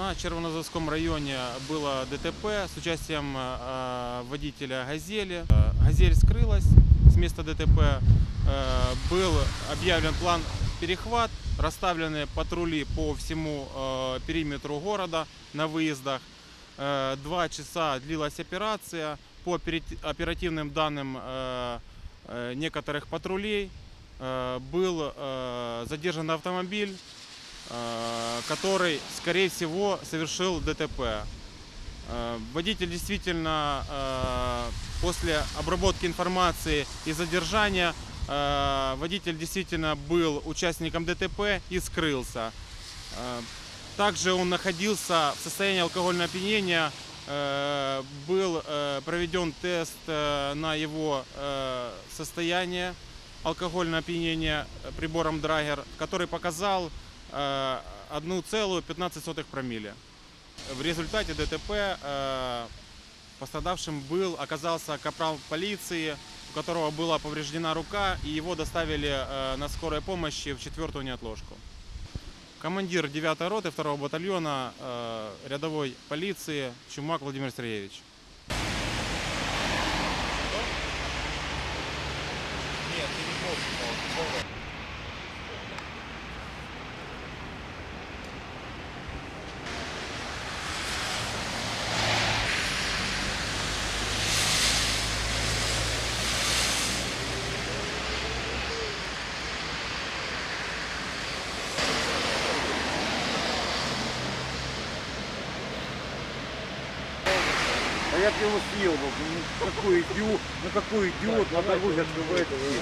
На Червонозавском районе было ДТП с участием э, водителя «Газели». Э, «Газель» скрылась с места ДТП. Э, Был объявлен план перехват, расставлены патрули по всему э, периметру города на выездах. Э, Два часа длилась операция. По операти- оперативным данным э, э, некоторых патрулей э, был э, задержан автомобиль, э, который, скорее всего, совершил ДТП. Э, Водитель действительно э, после обработки информации и задержания э, водитель действительно был участником ДТП и скрылся. Э, Также он находился в состоянии алкогольного опьянения. Э, Был э, проведен тест э, на его э, состояние алкогольного опьянения э, прибором Драгер, который показал э, 1,15 промилле. В результате ДТП пострадавшим был, оказался капрал полиции, у которого была повреждена рука, и его доставили э, на скорой помощи в четвертую неотложку. Командир 9 роты 2 батальона э, рядовой полиции Чумак Владимир Сергеевич. Нет, не можешь. Я б его съел бы. Ну, какой идиот, ну какой идиот на дороге открывает дверь.